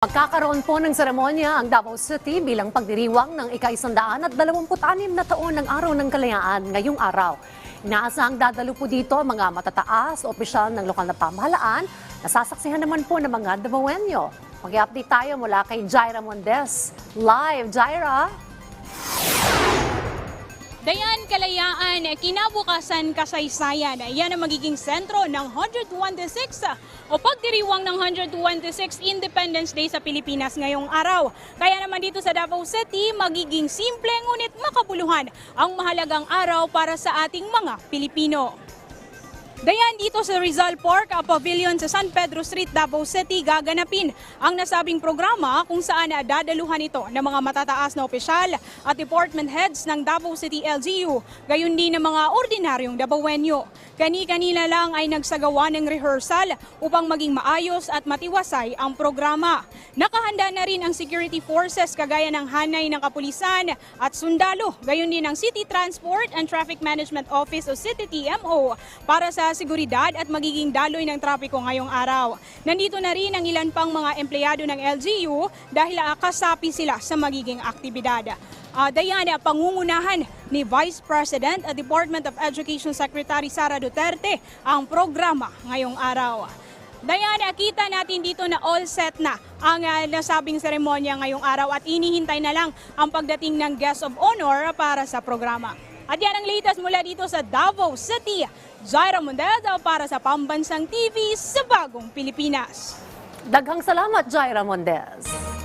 Magkakaroon po ng seremonya ang Davao City bilang pagdiriwang ng ika-isandaan at 26 na taon ng Araw ng Kalayaan ngayong araw. Inaasahang dadalo po dito mga matataas, opisyal ng lokal na pamahalaan, nasasaksihan naman po ng mga Davaoenyo. Mag-update tayo mula kay Jaira Mondes. Live, Jaira! Dayan Kalayaan, kinabukasan kasaysayan. Yan ang magiging sentro ng 126 o pagdiriwang ng 126 Independence Day sa Pilipinas ngayong araw. Kaya naman dito sa Davao City, magiging simple ngunit makabuluhan ang mahalagang araw para sa ating mga Pilipino. Dayan dito sa Rizal Park ah, Pavilion sa San Pedro Street, Davao City, gaganapin ang nasabing programa kung saan dadaluhan ito ng mga matataas na opisyal at department heads ng Davao City LGU, gayon din ng mga ordinaryong Davaoenyo. Kani-kanila lang ay nagsagawa ng rehearsal upang maging maayos at matiwasay ang programa. Nakahanda na rin ang security forces kagaya ng hanay ng kapulisan at sundalo, gayon din ng City Transport and Traffic Management Office o City TMO para sa seguridad at magiging daloy ng trapiko ngayong araw. Nandito na rin ang ilan pang mga empleyado ng LGU dahil ah, kasapi sila sa magiging aktibidad. Uh, Diana, pangungunahan ni Vice President at Department of Education Secretary Sara Duterte ang programa ngayong araw. Diana, kita natin dito na all set na ang ah, nasabing seremonya ngayong araw at inihintay na lang ang pagdating ng guest of honor para sa programa. At yan ang latest mula dito sa Davao City. Jaira Mundeza para sa Pambansang TV sa Bagong Pilipinas. Daghang salamat, Jaira Mondes.